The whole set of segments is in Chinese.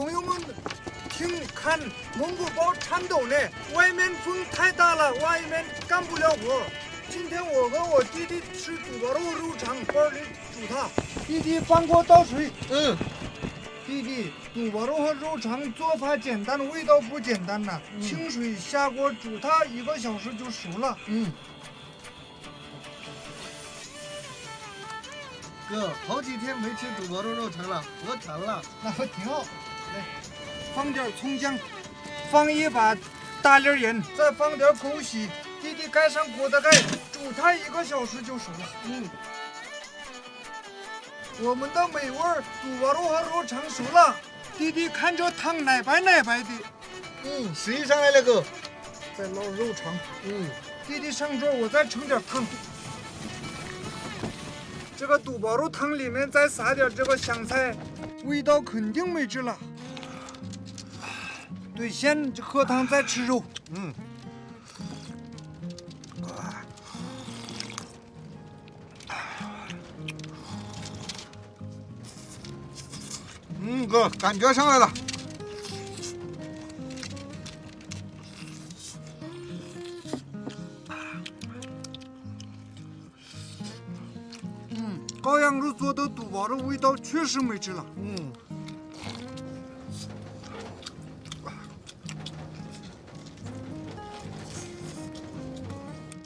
朋友们，听看蒙古包颤抖呢，外面风太大了，外面干不了活。今天我和我弟弟吃肚包肉肉肠，包里煮它。弟弟帮我倒水。嗯，弟弟，肚包肉和肉肠做法简单，味道不简单呐、清水下锅煮它一个小时就熟了。嗯。哥，好几天没吃肚包肉肉肠了，饿馋了。那还挺好？来，放点葱姜，放一把大粒盐，再放点枸杞。弟弟盖上锅的盖，煮它一个小时就熟了。嗯，我们的美味儿肚包肉和肉肠熟了。弟弟看这汤奶白奶白的，嗯，谁上来了哥。再捞肉肠。嗯，弟弟上桌，我再盛点汤。这个肚包肉汤里面再撒点这个香菜，味道肯定没治了。对，先喝汤再吃肉。嗯。嗯，哥，感觉上来了。嗯，羔羊肉做的肚包肉味道确实没治了。嗯，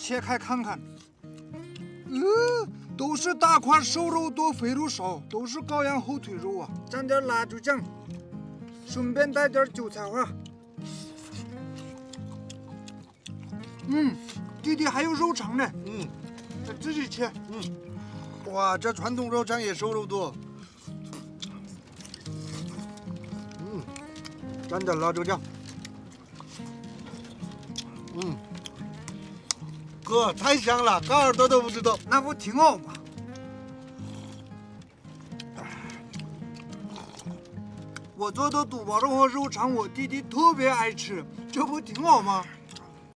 切开看看，嗯，都是大块瘦肉多，肥肉少，都是羔羊后腿肉啊！蘸点辣椒酱，顺便带点韭菜花。嗯，弟弟还有肉肠呢，嗯自己切。嗯，哇，这传统肉肠也瘦肉多。嗯，蘸点辣椒酱。嗯，哥，太香了，高耳朵都不知道。那不挺好吗？我做的肚包肉和肉肠，我弟弟特别爱吃，这不挺好吗？